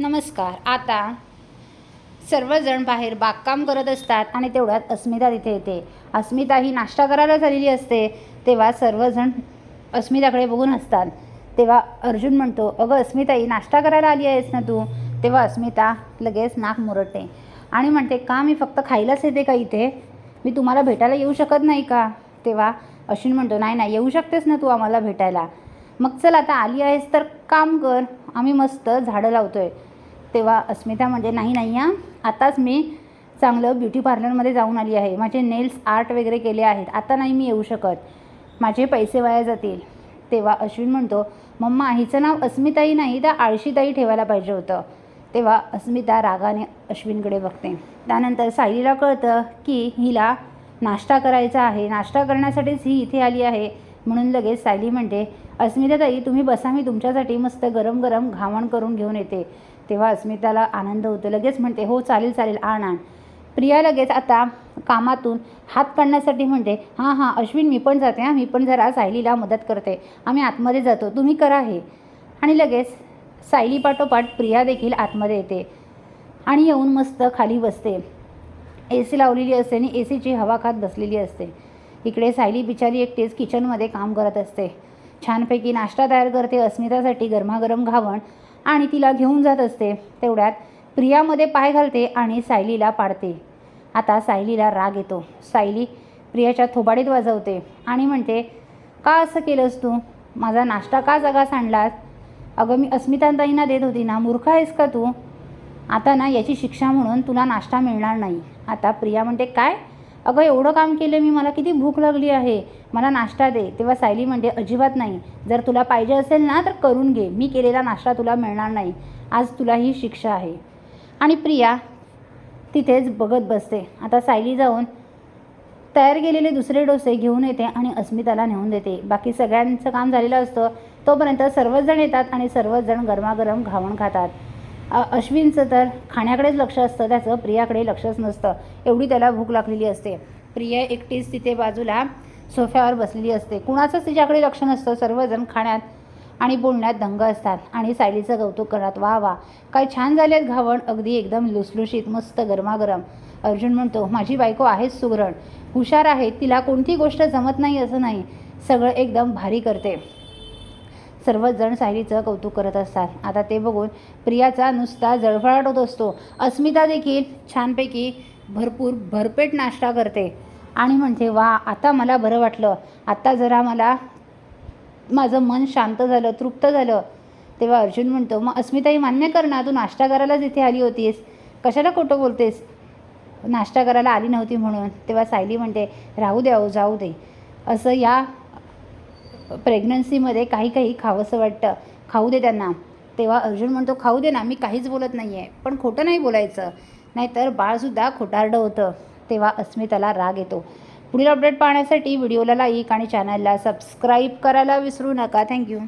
नमस्कार. आता सर्वजण बाहेर बागकाम करत असतात आणि तेवढ्यात अस्मिता तिथे येते. अस्मिता ही नाश्ता करायला झालेली असते. तेव्हा सर्वजण अस्मिताकडे बघून असतात तेव्हा अर्जुन म्हणतो अगं अस्मिताई नाश्ता करायला आली आहेस ना तू? तेव्हा अस्मिता लगेच नाक मुरडते आणि म्हणते का मी फक्त खायलाच येते का इथे? मी तुम्हाला भेटायला येऊ शकत नाही का? तेव्हा अश्विन म्हणतो नाही नाही येऊ शकतेस ना तू आम्हाला भेटायला. मग चल आता आली आहेस तर काम कर. आम्ही मस्त झाडं लावतो आहे तेव्हा अस्मिता म्हणजे नाही नाही हां. आताच मी चांगलं ब्युटी पार्लरमध्ये जाऊन आली आहे. माझे नेल्स आर्ट वगैरे केले आहेत. आता नाही मी येऊ शकत. माझे पैसे वाया जातील. तेव्हा अश्विन म्हणतो मम्मा हिचं नाव अस्मिताई नाही तर आळशीताई ठेवायला पाहिजे होतं. तेव्हा अस्मिता रागाने अश्विनकडे बघते. त्यानंतर सायलीला कळतं की हिला नाश्ता करायचा आहे. नाश्ता करण्यासाठीच ही इथे आली आहे. म्हणून लगेच सायली म्हणते अस्मिताताई तुम्ही बसा मी तुमच्यासाठी मस्त गरम गरम घावण करून घेऊन येते. तेव्हा अस्मिताला आनंद होतो. लगेच म्हणते हो चालेल चालेल आण आण. प्रिया लगेच आता कामातून हात काढण्यासाठी म्हणते हां हां अश्विन मी पण जाते हां मी पण जरा सायलीला मदत करते. आम्ही आतमध्ये जातो. तुम्ही करा हे. आणि लगेच सायली पाठोपाठ प्रिया देखील आतमध्ये येते आणि येऊन मस्त खाली बसते. ए सी लावलेली असते आणि ए सीची हवा खात बसलेली असते. इकडे सायली बिचारी एकटीच किचनमध्ये काम करत असते. छानपैकी नाश्ता तयार करते अस्मितासाठी गरमागरम घावण आणि तिला घेऊन जात असते. तेवढ्यात प्रियामध्ये पाय घालते आणि सायलीला पाडते. आता सायलीला राग येतो. सायली प्रियाच्या थोबाडीत वाजवते आणि म्हणते का असं केलंस तू? माझा नाश्ता का जागा सांडलास अगं मी अस्मिताताईंना देत होती ना मूर्ख आहेस का तू? आता ना याची शिक्षा म्हणून तुला नाश्ता मिळणार नाही. आता प्रिया म्हणते काय? अगं एवढं काम केलं मी मला किती भूक लागली आहे. मला नाश्ता दे. तेव्हा सायली म्हणते अजिबात नाही. जर तुला पाहिजे असेल ना तर करून घे. मी केलेला नाश्ता तुला मिळणार नाही. आज तुला ही शिक्षा आहे. आणि प्रिया तिथेच बघत बसते. आता सायली जाऊन तयार केलेले दुसरे डोसे घेऊन येते आणि अस्मिताला नेऊन देते. बाकी सगळ्यांचं काम झालेलं असतं. तोपर्यंत सर्वच जण येतात आणि सर्वच जण गरमागरम घावण खातात. अश्विनचं तर खाण्याकडेच लक्ष असतं त्याचं प्रियाकडे लक्षच नसतं. एवढी त्याला भूक लागलेली असते. प्रिया एकटीच तिथे बाजूला सोफ्यावर बसलेली असते. कुणाचंच तिच्याकडे लक्ष नसतं. सर्वजण खाण्यात आणि बोलण्यात दंग असतात आणि सायलीचं कौतुक करत वा वा काय छान झालेत घावण. अगदी एकदम लुसलुशीत मस्त गरमागरम. अर्जुन म्हणतो माझी बायको आहेच सुगरण. हुशार आहे. तिला कोणती गोष्ट जमत नाही असं नाही. सगळं एकदम भारी करते. सर्वच जण सायलीचं कौतुक करत असतात. आता ते बघून प्रियाचा नुसता जळफळाट होत असतो. अस्मिता देखील छानपैकी भरपूर भरपेट नाश्ता करते. आणि म्हणते वा आता मला बरं वाटलं. आत्ता जरा मला माझं मन शांत झालं तृप्त झालं. तेव्हा अर्जुन म्हणतो मग अस्मिताई मान्य कर ना तू नाश्ता करायलाच इथे आली होतीस. कशाला खोटं बोलतेस? नाश्ता करायला आली नव्हती म्हणून. तेव्हा सायली म्हणते राहू द्या हो, जाऊ दे. असं या प्रेग्नन्सीमध्ये काही काही खावंसं वाटतं. खाऊ दे त्यांना. तेव्हा अर्जुन म्हणतो खाऊ दे ना मी काहीच बोलत नाही आहे पण खोटं नाही बोलायचं. नाहीतर बाळसुद्धा खोटारडं होतं. तेव्हा अस्मिताला राग येतो. पुढील अपडेट पाहण्यासाठी व्हिडिओला लाईक आणि चॅनलला सबस्क्राईब करायला विसरू नका. थँक्यू